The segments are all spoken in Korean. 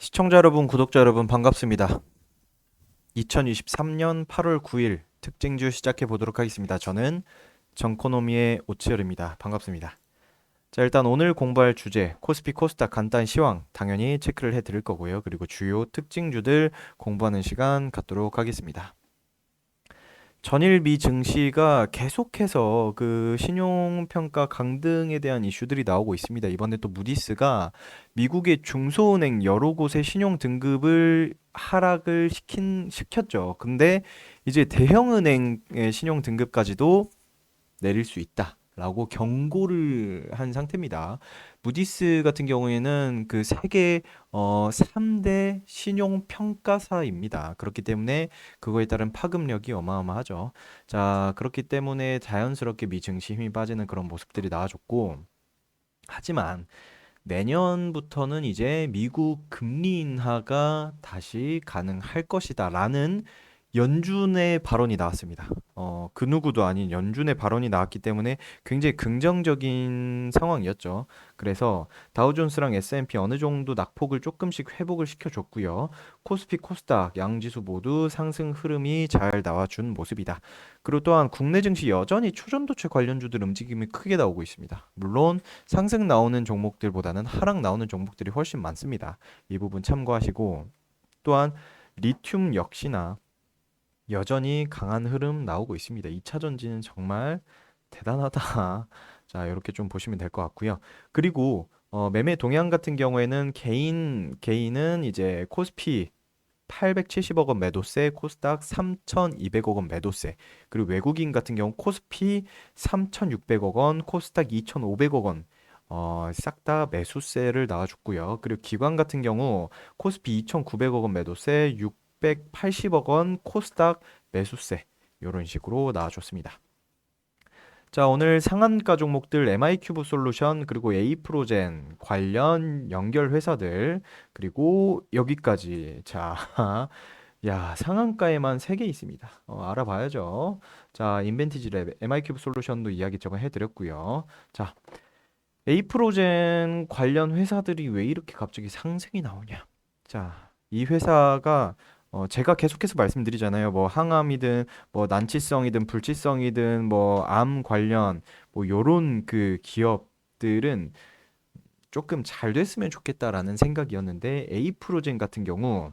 시청자 여러분, 구독자 여러분 반갑습니다. 2023년 8월 9일 특징주 시작해 보도록 하겠습니다. 저는 정코노미의 오치열입니다. 반갑습니다. 자, 일단 오늘 공부할 주제 코스피 코스닥 간단 시황 당연히 체크를 해 드릴 거고요. 그리고 주요 특징주들 공부하는 시간 갖도록 하겠습니다. 전일 미 증시가 계속해서 그 신용평가 강등에 대한 이슈들이 나오고 있습니다. 이번에 또 무디스가 미국의 중소은행 여러 곳의 신용 등급을 하락을 시킨 시켰죠. 근데 이제 대형은행의 신용 등급까지도 내릴 수 있다 라고 경고를 한 상태입니다. 무디스 같은 경우에는 그 세계 어 3대 신용 평가사입니다. 그렇기 때문에 그거에 따른 파급력이 어마어마하죠. 자, 그렇기 때문에 자연스럽게 미 증시 힘이 빠지는 그런 모습들이 나와줬고 하지만 내년부터는 이제 미국 금리 인하가 다시 가능할 것이다라는 연준의 발언이 나왔습니다. 어, 그 누구도 아닌 연준의 발언이 나왔기 때문에 굉장히 긍정적인 상황이었죠. 그래서 다우존스랑 S&P 어느 정도 낙폭을 조금씩 회복을 시켜줬고요. 코스피, 코스닥, 양지수 모두 상승 흐름이 잘 나와준 모습이다. 그리고 또한 국내 증시 여전히 초전도체 관련주들 움직임이 크게 나오고 있습니다. 물론 상승 나오는 종목들보다는 하락 나오는 종목들이 훨씬 많습니다. 이 부분 참고하시고 또한 리튬 역시나 여전히 강한 흐름 나오고 있습니다. 2차 전지는 정말 대단하다. 자, 이렇게 좀 보시면 될 것 같고요. 그리고 어, 매매 동향 같은 경우에는 개인 개인은 이제 코스피 870억 원 매도세, 코스닥 3,200억 원 매도세. 그리고 외국인 같은 경우 코스피 3,600억 원, 코스닥 2,500억 원. 어, 싹 다 매수세를 나와줬고요. 그리고 기관 같은 경우 코스피 2,900억 원 매도세, 680억 원 코스닥 매수세 이런 식으로 나와줬습니다. 자, 오늘 상한가 종목들 MI큐브 솔루션 그리고 에이프로젠 관련 연결 회사들 그리고 여기까지 자, 야, 상한가에만 3개 있습니다. 어, 알아봐야죠. 자, 인벤티지 랩 MI큐브 솔루션도 이야기 저번 해드렸고요. 자, 에이프로젠 관련 회사들이 왜 이렇게 갑자기 상승이 나오냐? 자, 이 회사가 어, 제가 계속해서 말씀드리잖아요. 뭐 항암이든 뭐 난치성이든 불치성이든 뭐 암 관련 뭐 요런 그 기업들은 조금 잘 됐으면 좋겠다라는 생각이었는데 에이프로젠 같은 경우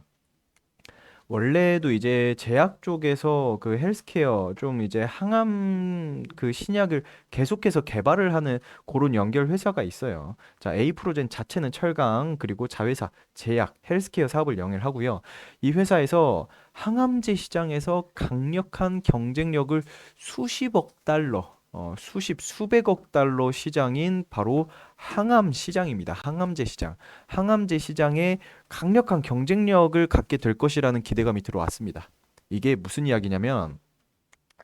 원래도 이제 제약 쪽에서 그 헬스케어 좀 이제 항암 그 신약을 계속해서 개발을 하는 그런 연결 회사가 있어요. 자, 에이프로젠 자체는 철강 그리고 자회사, 제약, 헬스케어 사업을 영위하고요. 이 회사에서 항암제 시장에서 강력한 경쟁력을 수십억 달러 어, 수십, 수백억 달러 시장인 바로 항암 시장입니다. 항암제 시장. 항암제 시장에 강력한 경쟁력을 갖게 될 것이라는 기대감이 들어왔습니다. 이게 무슨 이야기냐면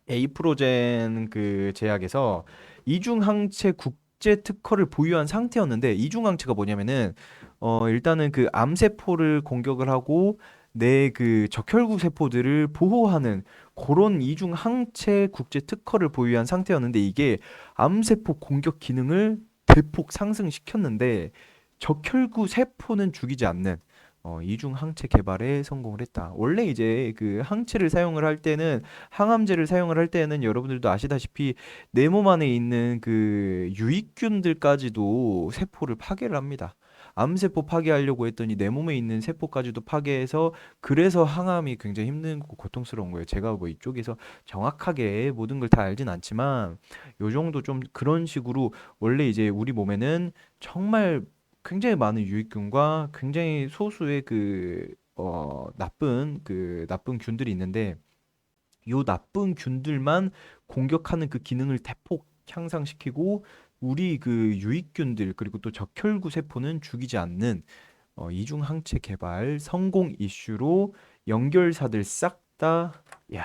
에이프로젠 그 제약에서 이중항체 국제 특허를 보유한 상태였는데 이중항체가 뭐냐면은 어 일단은 그 암세포를 공격을 하고 내 그 적혈구 세포들을 보호하는 그런 이중 항체 국제 특허를 보유한 상태였는데 이게 암세포 공격 기능을 대폭 상승시켰는데 적혈구 세포는 죽이지 않는 어, 이중 항체 개발에 성공을 했다. 원래 이제 그 항체를 사용을 할 때는 항암제를 사용을 할 때는 여러분들도 아시다시피 내 몸 안에 있는 그 유익균들까지도 세포를 파괴를 합니다. 암세포 파괴하려고 했더니 내 몸에 있는 세포까지도 파괴해서 그래서 항암이 굉장히 힘들고 고통스러운 거예요. 제가 뭐 이쪽에서 정확하게 모든 걸 다 알진 않지만 요 정도 좀 그런 식으로 원래 이제 우리 몸에는 정말 굉장히 많은 유익균과 굉장히 소수의 그 어, 나쁜 그 나쁜 균들이 있는데 요 나쁜 균들만 공격하는 그 기능을 대폭 향상시키고 우리 그 유익균들 그리고 또 적혈구 세포는 죽이지 않는 어, 이중 항체 개발 성공 이슈로 연결사들 싹 다 야,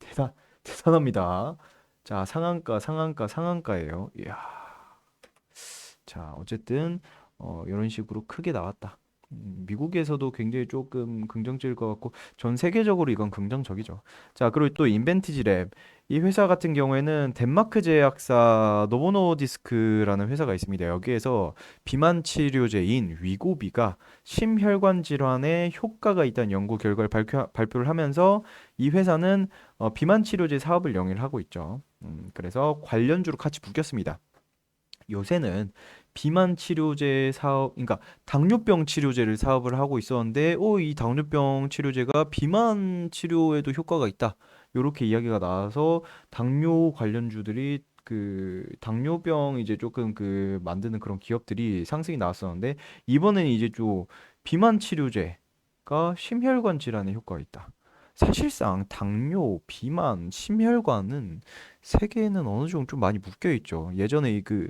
대단 대단합니다. 자, 상한가 상한가 상한가예요. 이야. 자, 어쨌든 어, 이런 식으로 크게 나왔다. 음, 미국에서도 굉장히 조금 긍정적일 것 같고 전 세계적으로 이건 긍정적이죠. 자, 그리고 또 인벤티지 랩. 이 회사 같은 경우에는 덴마크 제약사 노보노디스크라는 회사가 있습니다. 여기에서 비만 치료제인 위고비가 심혈관 질환에 효과가 있다는 연구 결과를 발표, 발표를 하면서 이 회사는 어, 비만 치료제 사업을 영위를 하고 있죠. 음, 그래서 관련주로 같이 묶였습니다. 요새는 비만 치료제 사업, 그러니까 당뇨병 치료제를 사업을 하고 있었는데, 오, 이 당뇨병 치료제가 비만 치료에도 효과가 있다. 요렇게 이야기가 나와서 당뇨 관련주들이 그 당뇨병 이제 조금 그 만드는 그런 기업들이 상승이 나왔었는데, 이번에는 이제 좀 비만 치료제가 심혈관 질환에 효과가 있다. 사실상 당뇨, 비만, 심혈관은 세계에는 어느 정도 좀 많이 묶여 있죠. 예전에 이그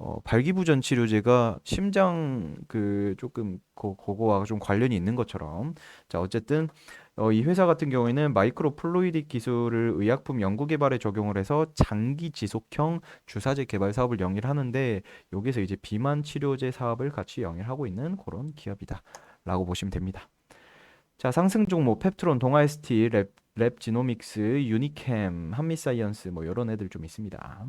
어, 발기부전 치료제가 심장 그 조금 그, 그거와 좀 관련이 있는 것처럼 자 어쨌든 어, 이 회사 같은 경우에는 마이크로 플루이딕 기술을 의약품 연구 개발에 적용을 해서 장기 지속형 주사제 개발 사업을 영위를 하는데 여기서 이제 비만 치료제 사업을 같이 영위를 하고 있는 그런 기업이다라고 보시면 됩니다. 자 상승 종목 펩트론, 동아ST, 랩, 랩 지노믹스, 유니캠, 한미사이언스 뭐 이런 애들 좀 있습니다.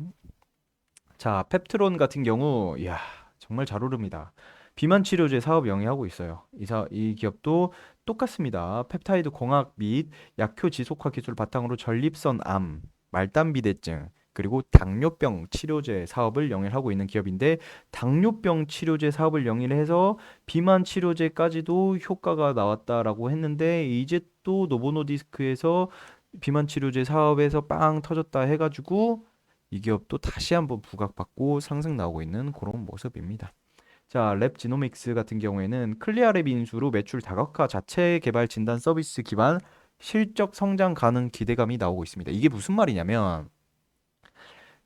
자, 펩트론 같은 경우, 이야, 정말 잘 오릅니다. 비만 치료제 사업 영위하고 있어요. 이, 사, 이 기업도 똑같습니다. 펩타이드 공학 및 약효 지속화 기술 바탕으로 전립선 암, 말단 비대증, 그리고 당뇨병 치료제 사업을 영위하고 있는 기업인데 당뇨병 치료제 사업을 영위를 해서 비만 치료제까지도 효과가 나왔다라고 했는데 이제 또 노보노디스크에서 비만 치료제 사업에서 빵 터졌다 해가지고 이 기업도 다시 한번 부각받고 상승 나오고 있는 그런 모습입니다. 자, 랩 지노믹스 같은 경우에는 클리아랩 인수로 매출 다각화 자체 개발 진단 서비스 기반 실적 성장 가능 기대감이 나오고 있습니다. 이게 무슨 말이냐면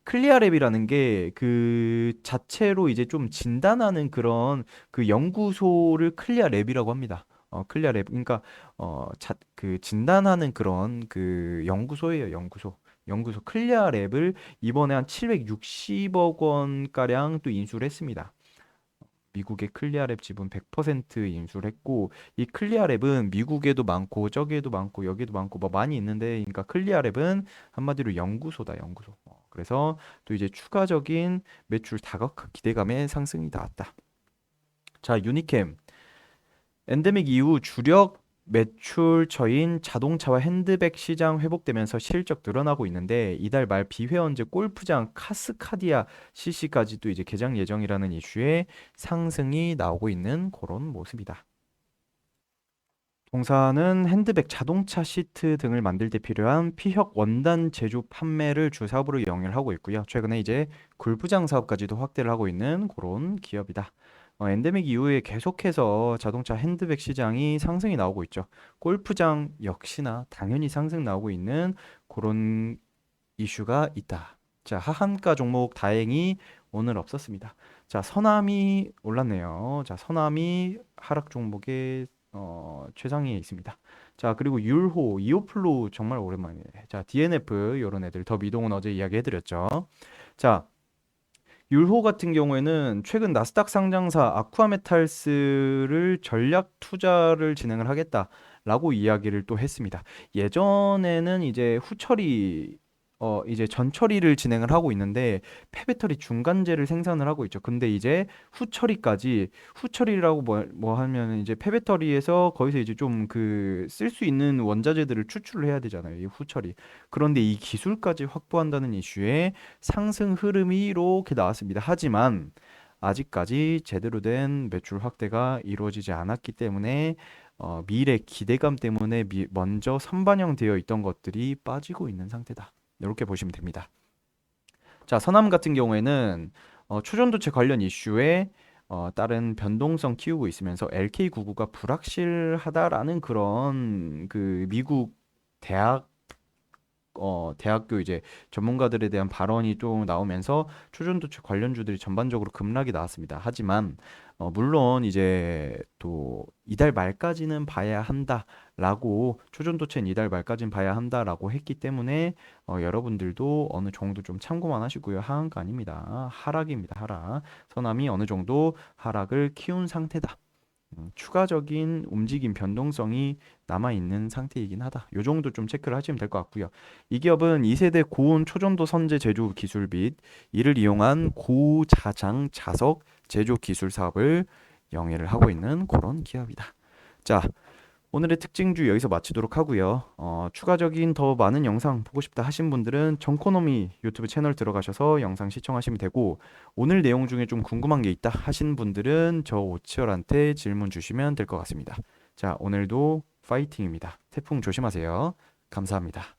클리아랩이라는 게 그 자체로 이제 좀 진단하는 그런 그 연구소를 클리아랩이라고 합니다. 어, 클리아랩 그러니까 어, 자, 그 진단하는 그런 그 연구소예요, 연구소. 연구소 클리아 랩을 이번에 한 760억 원가량 또 인수를 했습니다. 미국의 클리아랩 지분 100% 인수를 했고 이 클리아랩은 미국에도 많고 저기에도 많고 여기도 많고 뭐 많이 있는데 그러니까 클리아랩은 한마디로 연구소다 연구소. 어, 그래서 또 이제 추가적인 매출 다각화 기대감의 상승이 나왔다. 자 유니캠 엔데믹 이후 주력 매출처인 자동차와 핸드백 시장 회복되면서 실적 늘어나고 있는데 이달 말 비회원제 골프장 카스카디아 CC까지도 이제 개장 예정이라는 이슈에 상승이 나오고 있는 그런 모습이다. 동사는 핸드백, 자동차 시트 등을 만들 때 필요한 피혁 원단 제조 판매를 주 사업으로 영위하고 있고요. 최근에 이제 골프장 사업까지도 확대를 하고 있는 그런 기업이다. 어, 엔데믹 이후에 계속해서 자동차 핸드백 시장이 상승이 나오고 있죠. 골프장 역시나 당연히 상승 나오고 있는 그런 이슈가 있다. 자, 하한가 종목 다행히 오늘 없었습니다. 자, 서남이 올랐네요. 자, 서남이 하락 종목의 어, 최상위에 있습니다. 자, 그리고 율호, 이오플로 정말 오랜만이에요. 자, DNF 이런 애들 더 미동은 어제 이야기해 드렸죠. 자, 율호 같은 경우에는 최근 나스닥 상장사 아쿠아메탈스를 전략 투자를 진행을 하겠다라고 이야기를 또 했습니다. 예전에는 이제 후처리 어 이제 전처리를 진행을 하고 있는데 폐배터리 중간재를 생산을 하고 있죠. 근데 이제 후처리까지 후처리라고 뭐, 뭐 하면 이제 폐배터리에서 거기서 이제 좀 그 쓸 수 있는 원자재들을 추출을 해야 되잖아요. 이 후처리. 그런데 이 기술까지 확보한다는 이슈에 상승 흐름이 이렇게 나왔습니다. 하지만 아직까지 제대로 된 매출 확대가 이루어지지 않았기 때문에 어, 미래 기대감 때문에 미, 먼저 선반영되어 있던 것들이 빠지고 있는 상태다. 이렇게 보시면 됩니다. 자, 서남 같은 경우에는 어, 초전도체 관련 이슈에 어, 다른 변동성 키우고 있으면서 LK99가 불확실하다라는 그런 그 미국 대학 어, 대학교 이제 전문가들에 대한 발언이 좀 나오면서 초전도체 관련주들이 전반적으로 급락이 나왔습니다. 하지만 어, 물론 이제 또 이달 말까지는 봐야 한다라고 초전도체는 이달 말까지는 봐야 한다라고 했기 때문에 어, 여러분들도 어느 정도 좀 참고만 하시고요. 하한가 아닙니다. 하락입니다. 하락. 서남이 어느 정도 하락을 키운 상태다. 음, 추가적인 움직임 변동성이 남아 있는 상태이긴 하다. 요 정도 좀 체크를 하시면 될 것 같고요. 이 기업은 2세대 고온 초전도 선제 제조 기술 및 이를 이용한 고자장 자석 제조 기술 사업을 영위를 하고 있는 그런 기업이다. 자, 오늘의 특징주 여기서 마치도록 하고요. 어, 추가적인 더 많은 영상 보고 싶다 하신 분들은 정코노미 유튜브 채널 들어가셔서 영상 시청하시면 되고 오늘 내용 중에 좀 궁금한 게 있다 하신 분들은 저 오치열한테 질문 주시면 될 것 같습니다. 자, 오늘도 파이팅입니다. 태풍 조심하세요. 감사합니다.